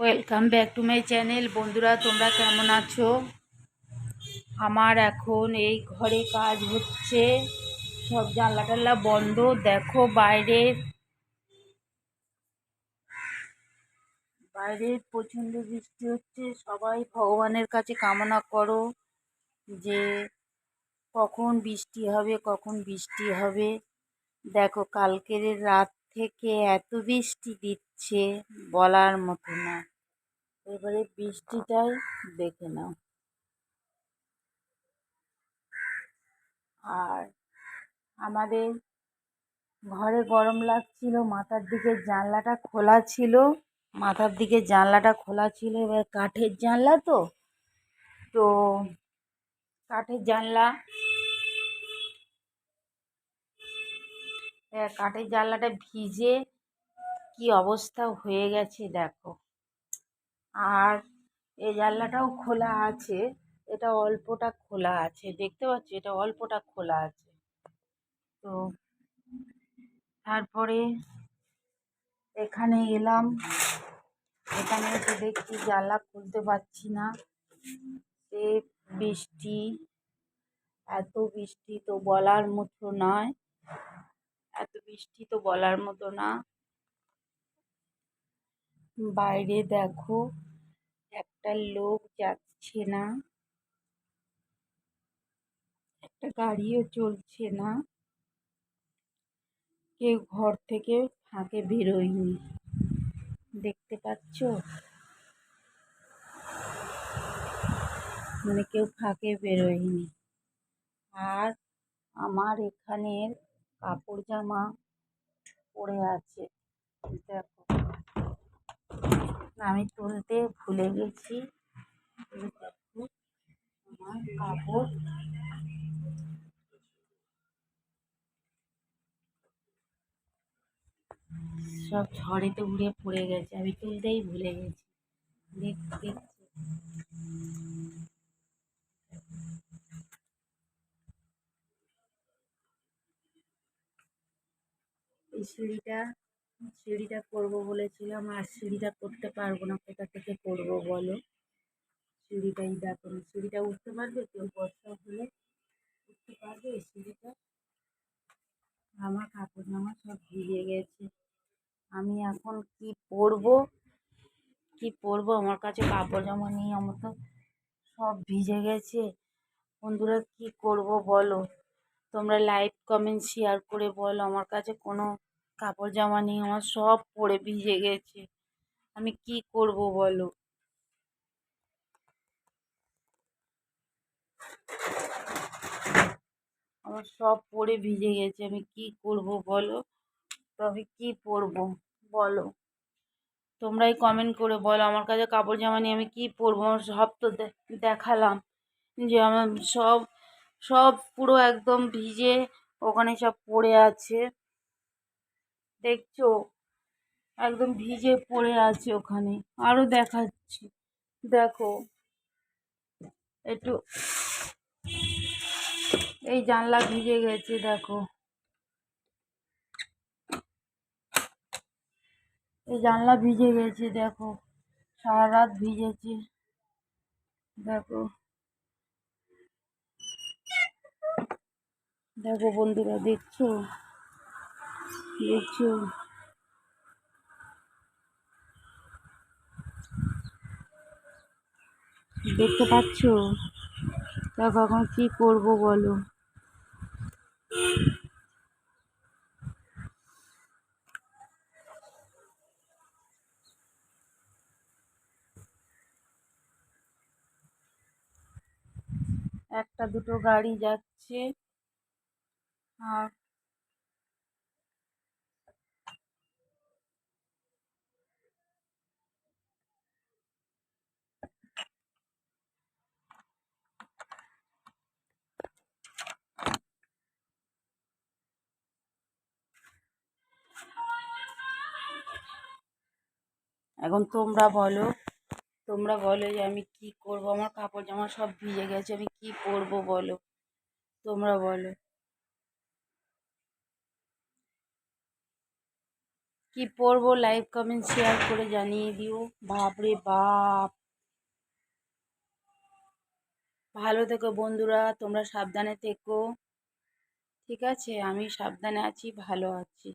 Welcome back to my channel বন্ধুরা, তোমরা কেমন আছো? আমার এখন এই ঘরে কাজ হচ্ছে। সব জানলা টাল্লা বন্ধ। দেখো বাইরের বাইরে প্রচণ্ড বৃষ্টি হচ্ছে। সবাই ভগবানের কাছে কামনা করো যে কখন বৃষ্টি হবে, কখন বৃষ্টি হবে। দেখো, কালকের রাত থেকে এত বৃষ্টি দিচ্ছে বলার মতো না। এবারে বৃষ্টিটাই দেখে নাও। আর আমাদের ঘরে গরম লাগছিল, মাথার দিকে জানলাটা খোলা ছিল, মাথার দিকে জানলাটা খোলা ছিল, এবার কাঠের জানলা তো তো কাঠের জানলা কাঠের জানলাটা ভিজে কি অবস্থা হয়ে গেছে দেখো। আর এই জানলাটাও খোলা আছে। এটা অল্পটা খোলা আছে। দেখতে পাচ্ছি? এটা অল্পটা খোলা আছে। তো তারপরে এখানে এলাম। এখানে এসে দেখছি জানলা খুলতে পারছি না। সে বৃষ্টি, এত বৃষ্টি তো বলার মতো নয়। এত বৃষ্টি তো বলার মতো না। বাইরে দেখো, একটা লোক যাচ্ছে না। একটা গাড়িও চলছে না। কেউ ঘর থেকে ফাঁকে বেরোয়নি। দেখতে পাচ্ছ? মানে কেউ ফাঁকে বেরোয়নি। আর আমার এখানের কাপড় জামা পড়ে আছে। দেখো। আমি তুলতে ভুলে গেছি। আমার কাপড়। সব ঝড়েতে উড়ে পড়ে গেছে, আমি তুলতেই ভুলে গেছি। দেখছি এই সিঁড়িটা করব বলেছিলাম, আর সিঁড়িটা করতে পারব না। কোথা থেকে করব বলো? সিঁড়িটাই দেখো সিঁড়িটা উঠতে পারবে কেউ বর্ষা হলে? উঠতে পারবে সিঁড়িটা? আমার কাপড় জামা সব ভিজে গেছে। আমি এখন কি পরবো? কি পরবো? আমার কাছে কাপড় জামা নেই, আমার তো সব ভিজে গেছে। বন্ধুরা, কি করব বলো? তোমরা লাইক কমেন্ট শেয়ার করে বলো। আমার কাছে কোনো কাপড়, জামা নেই আমার সব পরে ভিজে গেছে। আমি কি করব বলো? আমার সব পরে ভিজে গেছে, আমি কি করব বলো? তো আমি কী পরবো বলো। তোমরাই কমেন্ট করে বলো, আমার কাছে কাপড়, জামা নিয়ে আমি কী পরবো আমার সব তো দেখালাম যে আমার সব সব পুরো একদম ভিজে ওখানে সব পড়ে আছে। দেখছ? একদম ভিজে পড়ে আছে ওখানে। আরও দেখাচ্ছি। দেখো। একটু এই জানলা ভিজে গেছে, দেখো। এই জানলা ভিজে গেছে, দেখো। সারা রাত ভিজেছে। দেখো। দেখো বন্ধুরা, দেখছ? দেখছ? দেখতে পাচ্ছ? দেখো এখন কি করব বলো। একটা দুটো গাড়ি যাচ্ছে। আর এখন তোমরা বলো তোমরা বলো যে আমি কি করব? আমার কাপড় জামা সব ভিজে গেছে, আমি কি পরবো বলো? তোমরা বলো। কি পরবো লাইভ কমেন্ট, শেয়ার করে জানিয়ে দিও। বাপরে বাপ! ভালো থেকো বন্ধুরা, তোমরা সাবধানে থেকো। ঠিক আছে? আমি সাবধানে আছি, ভালো আছি।